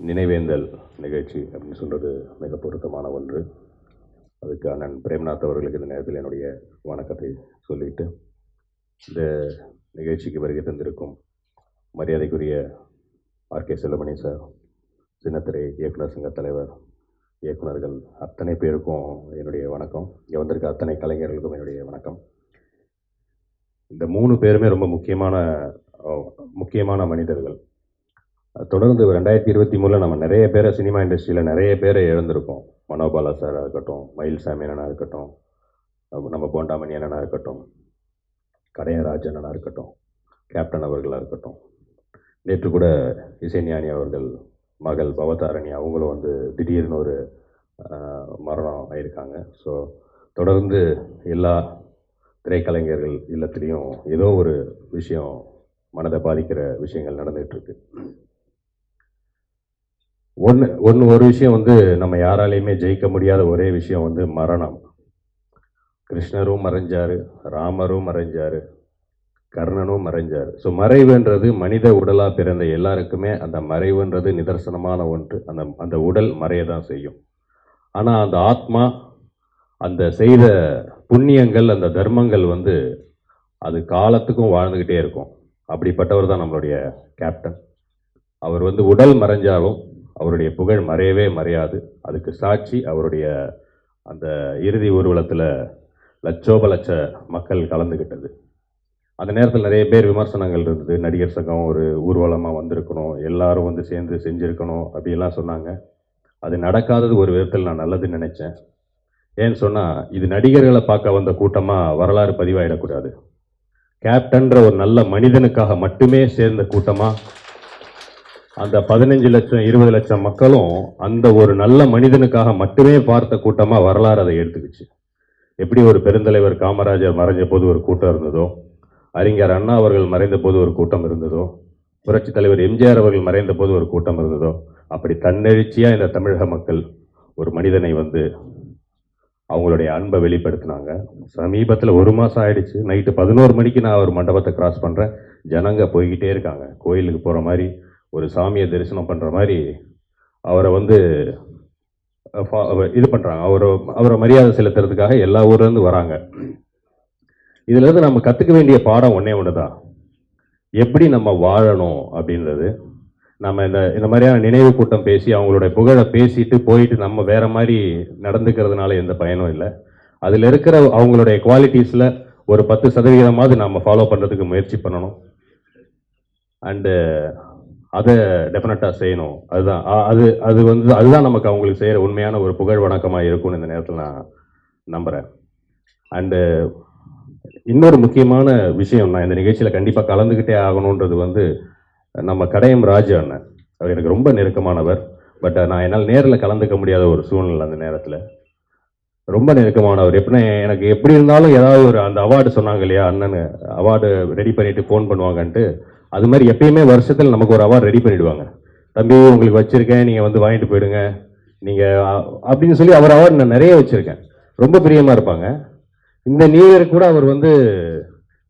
நினைவேந்தல் நிகழ்ச்சி அப்படின்னு சொல்கிறது மிக பொருத்தமான ஒன்று. அதுக்கு அண்ணன் பிரேம்நாத் அவர்களுக்கு இந்த நேரத்தில் என்னுடைய வணக்கத்தை சொல்லிட்டு இந்த நிகழ்ச்சிக்கு வருகை தந்திருக்கும் மரியாதைக்குரிய ஆர்கே செல்லமணி சார் சின்னத்திரை இயக்குனர் சங்க தலைவர் இயக்குனர்கள் அத்தனை பேருக்கும் என்னுடைய வணக்கம். இங்கே வந்திருக்க அத்தனை கலைஞர்களுக்கும் என்னுடைய வணக்கம். இந்த மூணு பேருமே ரொம்ப முக்கியமான முக்கியமான மனிதர்கள். தொடர்ந்து ரெண்டாயிரத்தி இருபத்தி மூணில் நம்ம நிறைய பேரை சினிமா இண்டஸ்ட்ரியில் நிறைய பேரை இழந்திருக்கோம். மனோபாலா சாராக இருக்கட்டும் மயில்சாமி அண்ணனாக இருக்கட்டும் நம்ம போண்டாமணி அண்ணனாக இருக்கட்டும் கடையராஜ் அண்ணனாக இருக்கட்டும் கேப்டன் அவர்களாக இருக்கட்டும். நேற்று கூட இசைஞானி அவர்கள் மகள் பவதாரணி அவங்களும் வந்து திடீர்னு ஒரு மரணம் ஆயிருக்காங்க. ஸோ தொடர்ந்து எல்லா திரைக்கலைஞர்கள் இல்லத்துலேயும் ஏதோ ஒரு விஷயம் மனதை பாதிக்கிற விஷயங்கள் நடந்துகிட்ருக்கு ஒன்று ஒன்று ஒரு விஷயம் வந்து நம்ம யாராலையுமே ஜெயிக்க முடியாத ஒரே விஷயம் வந்து மரணம். கிருஷ்ணரும் மறைஞ்சார் ராமரும் மறைஞ்சார் கர்ணனும் மறைஞ்சார். ஸோ மறைவுன்றது மனித உடலாக பிறந்த எல்லாருக்குமே அந்த மறைவுன்றது நிதர்சனமான ஒன்று. அந்த அந்த உடல் மறைய தான் செய்யும். ஆனால் அந்த ஆத்மா அந்த செய்த புண்ணியங்கள் அந்த தர்மங்கள் வந்து அது காலத்துக்கும் வாழ்ந்துக்கிட்டே இருக்கும். அப்படிப்பட்டவர் தான் நம்மளுடைய கேப்டன். அவர் வந்து உடல் மறைஞ்சாலும் அவருடைய புகழ் மறையவே மறையாது. அதுக்கு சாட்சி அவருடைய அந்த இறுதி ஊர்வலத்தில் லட்சோப லட்ச மக்கள் கலந்துக்கிட்டது அந்த நேரத்தில் நிறைய பேர் விமர்சனங்கள் இருந்தது. நடிகர் சங்கம் ஒரு ஊர்வலமாக வந்திருக்கணும் எல்லாரும் வந்து சேர்ந்து செஞ்சுருக்கணும் அப்படிலாம் சொன்னாங்க. அது நடக்காதது ஒரு விதத்தில் நான் நல்லதுன்னு நினச்சேன். ஏன்னு சொன்னால் இது நடிகர்களை பார்க்க வந்த கூட்டமாக வரலாறு பதிவாயிடக்கூடாது. கேப்டன்ற ஒரு நல்ல மனிதனுக்காக மட்டுமே சேர்ந்த கூட்டமாக அந்த பதினஞ்சு லட்சம் இருபது லட்சம் மக்களும் அந்த ஒரு நல்ல மனிதனுக்காக மட்டுமே பார்த்த கூட்டமாக வரலாறு அதை எடுத்துக்கிச்சு. எப்படி ஒரு பெருந்தலைவர் காமராஜர் மறைஞ்ச போது ஒரு கூட்டம் இருந்ததோ அறிஞர் அண்ணா அவர்கள் மறைந்த போது ஒரு கூட்டம் இருந்ததோ புரட்சித் தலைவர் எம்ஜிஆர் அவர்கள் மறைந்த போது ஒரு கூட்டம் இருந்ததோ அப்படி தன்னெழுச்சியாக இந்த தமிழக மக்கள் ஒரு மனிதனை வந்து அவங்களுடைய அன்பை வெளிப்படுத்தினாங்க. சமீபத்தில் ஒரு மாதம் ஆயிடுச்சு. நைட்டு பதினோரு மணிக்கு நான் ஒரு மண்டபத்தை கிராஸ் பண்ணுறேன் ஜனங்க போய்கிட்டே இருக்காங்க. கோயிலுக்கு போகிற மாதிரி ஒரு சாமியை தரிசனம் பண்ணுற மாதிரி அவரை வந்து ஃபா- இது பண்ணுறாங்க அவரை அவரை மரியாதை செலுத்துறதுக்காக எல்லா ஊர்லேருந்து வராங்க. இதுலேருந்து நம்ம கற்றுக்க வேண்டிய பாடம் ஒன்றே ஒன்று தான் எப்படி நம்ம வாழணும் அப்படின்றது. நம்ம இந்த இந்த மாதிரியான நினைவு கூட்டம் பேசி அவங்களுடைய புகழை பேசிட்டு போயிட்டு நம்ம வேறு மாதிரி நடந்துக்கிறதுனால எந்த பயனும் இல்லை. அதில் இருக்கிற அவங்களுடைய குவாலிட்டிஸில் ஒரு பத்து சதவீதமாவது நம்ம ஃபாலோ பண்ணுறதுக்கு முயற்சி பண்ணணும். அண்டு அதை டெஃபினட்டாக செய்யணும். அதுதான். அது அது வந்து அதுதான் நமக்கு அவங்களுக்கு செய்கிற உண்மையான ஒரு புகழ் வணக்கமாக இருக்கும்னு இந்த நேரத்தில் நான் நம்புகிறேன் அண்டு இன்னொரு முக்கியமான விஷயம் நான் இந்த நிகழ்ச்சியில் கண்டிப்பாக கலந்துக்கிட்டே ஆகணுன்றது வந்து நம்ம கடையம் ராஜ அண்ணன். அவர் எனக்கு ரொம்ப நெருக்கமானவர். பட் நான் என்னால் நேரில் கலந்துக்க முடியாத ஒரு சூழ்நிலை அந்த நேரத்தில். ரொம்ப நெருக்கமானவர். எப்படின்னா எனக்கு எப்படி இருந்தாலும் ஏதாவது ஒரு அந்த அவார்டு சொன்னாங்க இல்லையா அண்ணன். அவார்டு ரெடி பண்ணிவிட்டு ஃபோன் பண்ணுவாங்கன்ட்டு அது மாதிரி எப்பயுமே வருஷத்தில் நமக்கு ஒரு அவார்டு ரெடி பண்ணிடுவாங்க. தம்பி உங்களுக்கு வச்சுருக்கேன். நீங்கள் வந்து வாங்கிட்டு போயிடுங்க. நீங்கள் அப்படின்னு சொல்லி அவர் அவார்டு நான் நிறைய வச்சுருக்கேன். ரொம்ப பிரியமாக இருப்பாங்க. இந்த நியூ இயர் கூட அவர் வந்து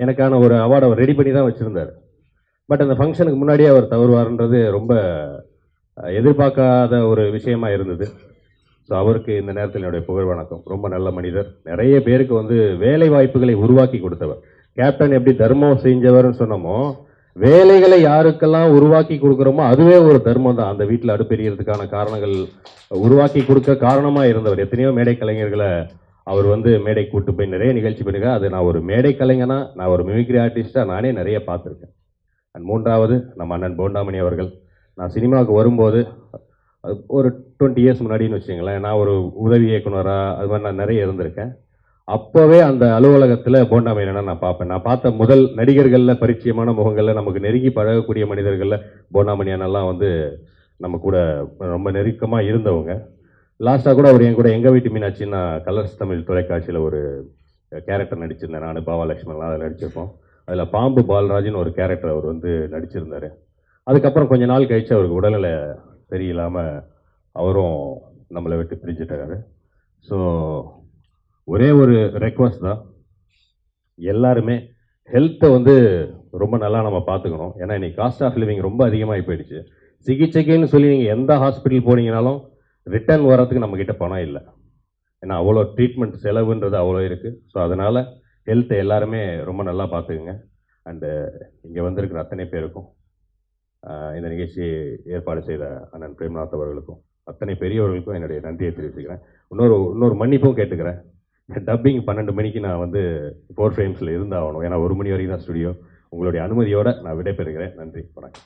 எனக்கான ஒரு அவார்டு அவர் ரெடி பண்ணி தான் வச்சுருந்தார். பட் அந்த ஃபங்க்ஷனுக்கு முன்னாடியே அவர் தவறுவார்ன்றது ரொம்ப எதிர்பார்க்காத ஒரு விஷயமா இருந்தது. ஸோ அவருக்கு இந்த நேரத்தில் என்னுடைய புகழ் வணக்கம். ரொம்ப நல்ல மனிதர். நிறைய பேருக்கு வந்து வேலை வாய்ப்புகளை உருவாக்கி கொடுத்தவர். கேப்டன் எப்படி தர்மம் செஞ்சவர்னு சொன்னோமோ வேலைகளை யாருக்கெல்லாம் உருவாக்கி கொடுக்குறோமோ அதுவே ஒரு தர்மம் தான். அந்த வீட்டில் அடுப்பெரியறதுக்கான காரணங்கள் உருவாக்கி கொடுக்க காரணமாக இருந்தவர். எத்தனையோ மேடை கலைஞர்களை அவர் வந்து மேடை கூட்டு போய் நிறைய நிகழ்ச்சி பண்ணிருக்கார் அது நான் ஒரு மேடை கலைஞனாக நான் ஒரு மிமிக்ரி ஆர்டிஸ்டாக நானே நிறைய பார்த்துருக்கேன். அண்ட் மூன்றாவது நம்ம அண்ணன் போண்டாமணி அவர்கள். நான் சினிமாவுக்கு வரும்போது ஒரு டுவெண்ட்டி இயர்ஸ் முன்னாடின்னு வச்சுங்களேன் நான் ஒரு உதவி இயக்குனராக அது மாதிரி நான் நிறைய இருந்திருக்கேன். அப்போவே அந்த அலுவலகத்தில் போண்டாமணி என்னென்னா நான் பார்ப்பேன். நான் பார்த்த முதல் நடிகர்களில் பரிச்சயமான முகங்களில் நமக்கு நெருங்கி பழகக்கூடிய மனிதர்களில் போண்டாமணியானெல்லாம் வந்து நம்ம கூட ரொம்ப நெருக்கமாக இருந்தவங்க. லாஸ்ட்டாக கூட அவர் என் கூட எங்கள் வீட்டு மீனாட்சின்னா நான் கலர்ஸ் தமிழ் தொலைக்காட்சியில் ஒரு கேரக்டர் நடிச்சிருந்தேன். நான் பாவாலட்சுமணலாம் அதில் நடிச்சிருப்போம். அதில் பாம்பு பால்ராஜ்னு ஒரு கேரக்டர் அவர் வந்து நடிச்சிருந்தார். அதுக்கப்புறம் கொஞ்ச நாள் கழித்து அவருக்கு உடல்நிலை சரியில்லாமல் அவரும் நம்மளை விட்டு பிரிஞ்சுட்டாரு. ஸோ ஒரே ஒரு ரெக்வஸ்ட் தான். எல்லாருமே ஹெல்த்தை வந்து ரொம்ப நல்லா நம்ம பார்த்துக்கணும். ஏன்னா இன்னைக்கு காஸ்ட் ஆஃப் லிவிங் ரொம்ப அதிகமாகி போயிடுச்சு. சிகிச்சைக்குன்னு சொல்லி நீங்கள் எந்த ஹாஸ்பிட்டல் போனீங்கனாலும் ரிட்டர்ன் வர்றதுக்கு நம்மக்கிட்ட பணம் இல்லை. ஏன்னா அவ்வளோ ட்ரீட்மெண்ட் செலவுன்றது அவ்வளோ இருக்குது ஸோ அதனால் ஹெல்த்தை எல்லாருமே ரொம்ப நல்லா பார்த்துக்குங்க. அண்டு இங்கே வந்திருக்கிற அத்தனை பேருக்கும் இந்த நிகழ்ச்சி ஏற்பாடு செய்த அண்ணன் பிரேம்நாத் அவர்களுக்கும் அத்தனை பெரியவர்களுக்கும் என்னுடைய நன்றியை தெரிவிச்சுக்கிறேன். இன்னொரு இன்னொரு மன்னிப்பும் கேட்டுக்கிறேன். டப்பிங் பன்னெண்டு மணிக்கு நான் வந்து ஃபோர் ஃப்ரேம்ஸில் இருந்தாகணும். ஏன்னா ஒரு மணி வரைக்கும் தான் ஸ்டுடியோ உங்களுடைய அனுமதியோடு நான் விடைபெறுகிறேன். நன்றி. வணக்கம்.